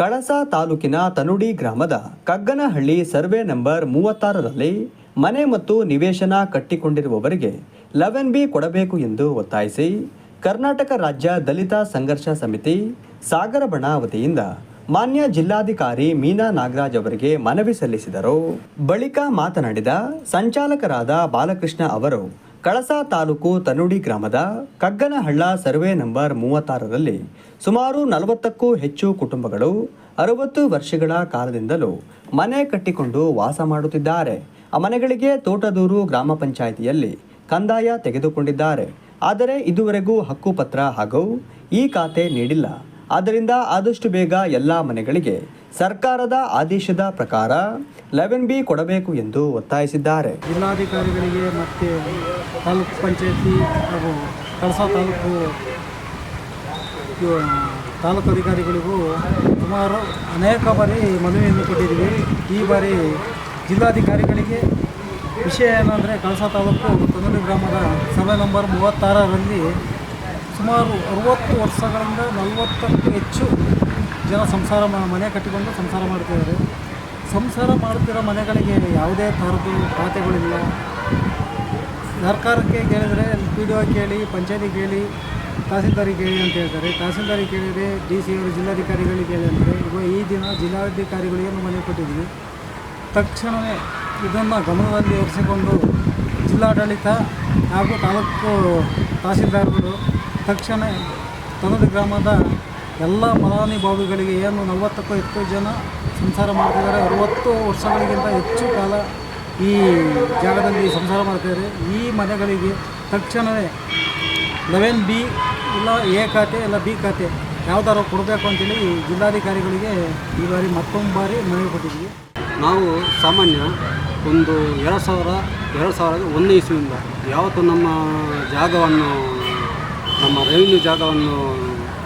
ಕಳಸ ತಾಲೂಕಿನ ತನುಡಿ ಗ್ರಾಮದ ಕಗ್ಗನಹಳ್ಳಿ survey number ಮೂವತ್ತಾರರಲ್ಲಿ ಮನೆ ಮತ್ತು ನಿವೇಶನ ಕಟ್ಟಿಕೊಂಡಿರುವವರಿಗೆ ಲೆವೆನ್ ಬಿ ಕೊಡಬೇಕು ಎಂದು ಒತ್ತಾಯಿಸಿ ಕರ್ನಾಟಕ ರಾಜ್ಯ ದಲಿತ ಸಂಘರ್ಷ ಸಮಿತಿ ಸಾಗರಬಣ ವತಿಯಿಂದ ಮಾನ್ಯ ಜಿಲ್ಲಾಧಿಕಾರಿ ಮೀನಾ ನಾಗರಾಜ್ ಅವರಿಗೆ ಮನವಿ ಸಲ್ಲಿಸಿದರು. ಬಳಿಕ ಮಾತನಾಡಿದ ಸಂಚಾಲಕರಾದ ಬಾಲಕೃಷ್ಣ ಅವರು ಕಳಸ ತಾಲೂಕು ತನುಡಿ ಗ್ರಾಮದ ಕಗ್ಗನಹಳ್ಳ ಸರ್ವೆ ನಂಬರ್ ಮೂವತ್ತಾರರಲ್ಲಿ ಸುಮಾರು ನಲವತ್ತಕ್ಕೂ ಹೆಚ್ಚು ಕುಟುಂಬಗಳು ಅರವತ್ತು ವರ್ಷಗಳ ಕಾಲದಿಂದಲೂ ಮನೆ ಕಟ್ಟಿಕೊಂಡು ವಾಸ ಮಾಡುತ್ತಿದ್ದಾರೆ. ಆ ಮನೆಗಳಿಗೆ ತೋಟದೂರು ಗ್ರಾಮ ಪಂಚಾಯಿತಿಯಲ್ಲಿ ಕಂದಾಯ ತೆಗೆದುಕೊಂಡಿದ್ದಾರೆ. ಆದರೆ ಇದುವರೆಗೂ ಹಕ್ಕುಪತ್ರ ಹಾಗೂ ಈ ಖಾತೆ ನೀಡಿಲ್ಲ. ಆದ್ದರಿಂದ ಆದಷ್ಟು ಬೇಗ ಎಲ್ಲ ಮನೆಗಳಿಗೆ ಸರ್ಕಾರದ ಆದೇಶದ ಪ್ರಕಾರ ಲೆವೆನ್ ಬಿ ಕೊಡಬೇಕು ಎಂದು ಒತ್ತಾಯಿಸಿದ್ದಾರೆ. ಜಿಲ್ಲಾಧಿಕಾರಿಗಳಿಗೆ ಮತ್ತು ತಾಲೂಕು ಪಂಚಾಯತಿ ಹಾಗೂ ಕಳಸ ತಾಲೂಕು ತಾಲೂಕು ಅಧಿಕಾರಿಗಳಿಗೂ ಸುಮಾರು ಅನೇಕ ಬಾರಿ ಮನವಿಯನ್ನು ಕೊಟ್ಟಿದ್ದೀವಿ. ಈ ಬಾರಿ ಜಿಲ್ಲಾಧಿಕಾರಿಗಳಿಗೆ ವಿಷಯ ಏನಂದರೆ ಕಳಸ ತಾಲೂಕು ತೊಂದಲಿ ಗ್ರಾಮದ ಸಭೆ ನಂಬರ್ ಮೂವತ್ತಾರರಲ್ಲಿ ಸುಮಾರು ಅರುವತ್ತು ವರ್ಷಗಳಿಂದ ನಲವತ್ತಕ್ಕೂ ಹೆಚ್ಚು ಜನ ಸಂಸಾರ ಮನೆ ಕಟ್ಟಿಕೊಂಡು ಸಂಸಾರ ಮಾಡ್ತಿದ್ದಾರೆ ಸಂಸಾರ ಮಾಡ್ತಿರೋ ಮನೆಗಳಿಗೆ ಯಾವುದೇ ಥರದ್ದು ಖಾತೆಗಳಿಲ್ಲ ಸರ್ಕಾರಕ್ಕೆ ಕೇಳಿದರೆ ಪಿ ಡಿ ಒ ಕೇಳಿ, ಪಂಚಾಯತಿ ಕೇಳಿ, ತಹಸೀಲ್ದಾರಿಗೆ ಕೇಳಿ ಅಂತ ಹೇಳ್ತಾರೆ. ತಹಸೀಲ್ದಾರಿಗೆ ಕೇಳಿದರೆ ಡಿ ಸಿ ಅವರು, ಜಿಲ್ಲಾಧಿಕಾರಿಗಳಿಗೆ ಕೇಳಿ ಇವಾಗ ಈ ದಿನ ಜಿಲ್ಲಾಧಿಕಾರಿಗಳಿಗೆ ಒಂದು ಮನೆ ಕೊಟ್ಟಿದ್ದೀವಿ? ತಕ್ಷಣವೇ ಇದನ್ನು ಗಮನದಲ್ಲಿ ಇರಿಸಿಕೊಂಡು ಜಿಲ್ಲಾಡಳಿತ ಹಾಗೂ ತಾಲೂಕು ತಹಸೀಲ್ದಾರ್ಗಳು ತಕ್ಷಣ ತನದ ಗ್ರಾಮದ ಎಲ್ಲ ಫಲಾನುಭವಿಗಳಿಗೆ ಏನು ನಲವತ್ತಕ್ಕೂ ಹೆಚ್ಚು ಜನ ಸಂಸಾರ ಮಾಡ್ತಿದ್ದಾರೆ. ಅರುವತ್ತು ವರ್ಷಗಳಿಗಿಂತ ಹೆಚ್ಚು ಕಾಲ ಈ ಜಾಗದಲ್ಲಿ ಸಂಸಾರ ಮಾಡ್ತಿದ್ದಾರೆ. ಈ ಮನೆಗಳಿಗೆ ತಕ್ಷಣವೇ ಲೆವೆನ್ ಬಿ ಇಲ್ಲ ಎ ಖಾತೆ ಇಲ್ಲ ಬಿ ಖಾತೆ ಯಾವ್ದಾರು ಕೊಡಬೇಕು ಅಂತೇಳಿ ಜಿಲ್ಲಾಧಿಕಾರಿಗಳಿಗೆ ಈ ಬಾರಿ ಮತ್ತೊಂದು ಬಾರಿ ಮನವಿ ಕೊಟ್ಟಿದ್ದೀವಿ. ನಾವು ಸಾಮಾನ್ಯ ಒಂದು ಎರಡು ಸಾವಿರ, ಎರಡು ಸಾವಿರದ ಒಂದನೇ ಇಸ್ವಿಯಿಂದ ಯಾವತ್ತು ನಮ್ಮ ಜಾಗವನ್ನು, ನಮ್ಮ ರೆವಿನ್ಯೂ ಜಾಗವನ್ನು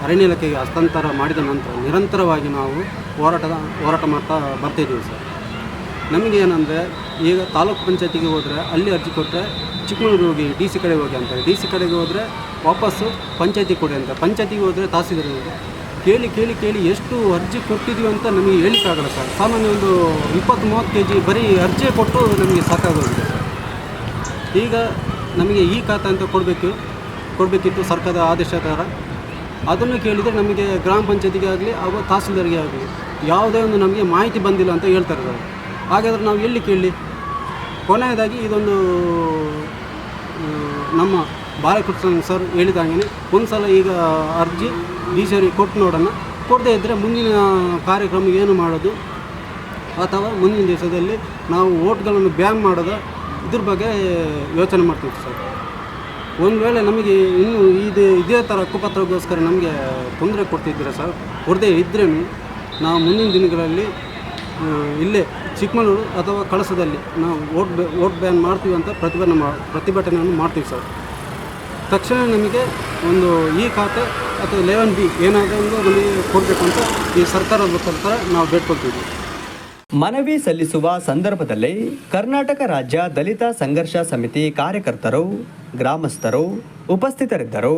ಅರಣ್ಯ ಇಲಾಖೆಗೆ ಹಸ್ತಾಂತರ ಮಾಡಿದ ನಂತರ ನಿರಂತರವಾಗಿ ನಾವು ಹೋರಾಟದ, ಹೋರಾಟ ಮಾಡ್ತಾ ಬರ್ತಿದ್ದೀವಿ ಸರ್. ನಮಗೆ ಏನಂದರೆ, ಈಗ ತಾಲೂಕು ಪಂಚಾಯತಿಗೆ ಹೋದರೆ ಅಲ್ಲಿ ಅರ್ಜಿ ಕೊಟ್ಟರೆ ಚಿಕ್ಕಮಗಳೂರು ಹೋಗಿ, ಡಿ ಸಿ ಕಡೆ ಹೋಗಿ ಅಂತಾರೆ ಡಿ ಸಿ ಕಡೆಗೆ ಹೋದರೆ ವಾಪಸ್ಸು ಪಂಚಾಯತಿ ಕೊಡಿ ಅಂತ. ಪಂಚಾಯತಿಗೆ ಹೋದರೆ ತಹಸೀಲ್ದಾರ್ ಕೇಳಿ ಕೇಳಿ ಕೇಳಿ ಎಷ್ಟು ಅರ್ಜಿ ಕೊಟ್ಟಿದ್ದೀವಿ ಅಂತ ನಮಗೆ ಹೇಳಿಕ್ಕಾಗಲ್ಲ ಸರ್. ಸಾಮಾನ್ಯ ಒಂದು ಇಪ್ಪತ್ತು, ಮೂವತ್ತು ಕೆ ಜಿ ಬರೀ ಅರ್ಜಿ ಕೊಟ್ಟು ನಮಗೆ ಸಾಕಾಗೋಗಿದೆ ಸರ್. ಈಗ ನಮಗೆ ಈ ಖಾತೆ ಅಂತ ಕೊಡಬೇಕು, ಕೊಡಬೇಕಿತ್ತು ಸರ್ಕಾರದ ಆದೇಶ ಥರ ಅದನ್ನು ಕೇಳಿದರೆ ನಮಗೆ ಗ್ರಾಮ ಪಂಚಾಯತಿಗೆ ಆಗಲಿ ಹಾಗೂ ತಹಸೀಲ್ದಾರ್ಗೆ ಆಗಲಿ, ಯಾವುದೇ ಒಂದು ನಮಗೆ ಮಾಹಿತಿ ಬಂದಿಲ್ಲ ಅಂತ ಹೇಳ್ತಾರೆ ಸರ್. ಹಾಗಾದರೆ ನಾವು ಎಲ್ಲಿ ಕೇಳಲಿ? ಕೊನೆಯದಾಗಿ ಇದೊಂದು ನಮ್ಮ ಬಾಲಕೃಷ್ಣ ಸರ್ ಹೇಳಿದಂಗೆ ಒಂದು ಸಲ ಈಗ ಅರ್ಜಿ ಡಿ ಕೊಟ್ಟು ನೋಡೋಣ. ಕೊಡದೇ ಇದ್ದರೆ ಮುಂದಿನ ಕಾರ್ಯಕ್ರಮ ಏನು ಮಾಡೋದು? ಅಥವಾ ಮುಂದಿನ ದಿವಸದಲ್ಲಿ ನಾವು ಓಟ್ಗಳನ್ನು ಬ್ಯಾನ್ ಮಾಡೋದು? ಇದ್ರ ಬಗ್ಗೆ ಯೋಚನೆ ಮಾಡ್ತೀವಿ ಸರ್. ಒಂದು ವೇಳೆ ನಮಗೆ ಇನ್ನೂ ಇದು ಇದೇ ಥರ ಹಕ್ಕುಪತ್ರಗೋಸ್ಕರ ನಮಗೆ ತೊಂದರೆ ಕೊಡ್ತಿದ್ದೀರಾ ಸರ್? ಕೊಡದೇ ಇದ್ರೂ ನಾವು ಮುಂದಿನ ದಿನಗಳಲ್ಲಿ ಇಲ್ಲೇ ಚಿಕ್ಕಮಗಳೂರು ಅಥವಾ ಕಳಸದಲ್ಲಿ ನಾವು ಓಟ್ ಓಟ್ ಬ್ಯಾನ್ ಮಾಡ್ತೀವಿ ಅಂತ ಪ್ರತಿಭಟನೆ, ಪ್ರತಿಭಟನೆಯನ್ನು ಮಾಡ್ತೀವಿ ಸರ್. ತಕ್ಷಣ ನಮಗೆ ಒಂದು ಈ ಖಾತೆ ಅಥವಾ ಲೆವೆನ್ ಬಿ ಏನಾದರೂ ನಮಗೆ ಕೊಡಬೇಕು ಅಂತ ಈ ಸರ್ಕಾರದ ಮುಖಾಂತರ ನಾವು ಬೇಡ್ಕೊಳ್ತೀವಿ. ಮನವಿ ಸಲ್ಲಿಸುವ ಸಂದರ್ಭದಲ್ಲಿ ಕರ್ನಾಟಕ ರಾಜ್ಯ ದಲಿತ ಸಂಘರ್ಷ ಸಮಿತಿ ಕಾರ್ಯಕರ್ತರು, ಗ್ರಾಮಸ್ಥರು ಉಪಸ್ಥಿತರಿದ್ದರು.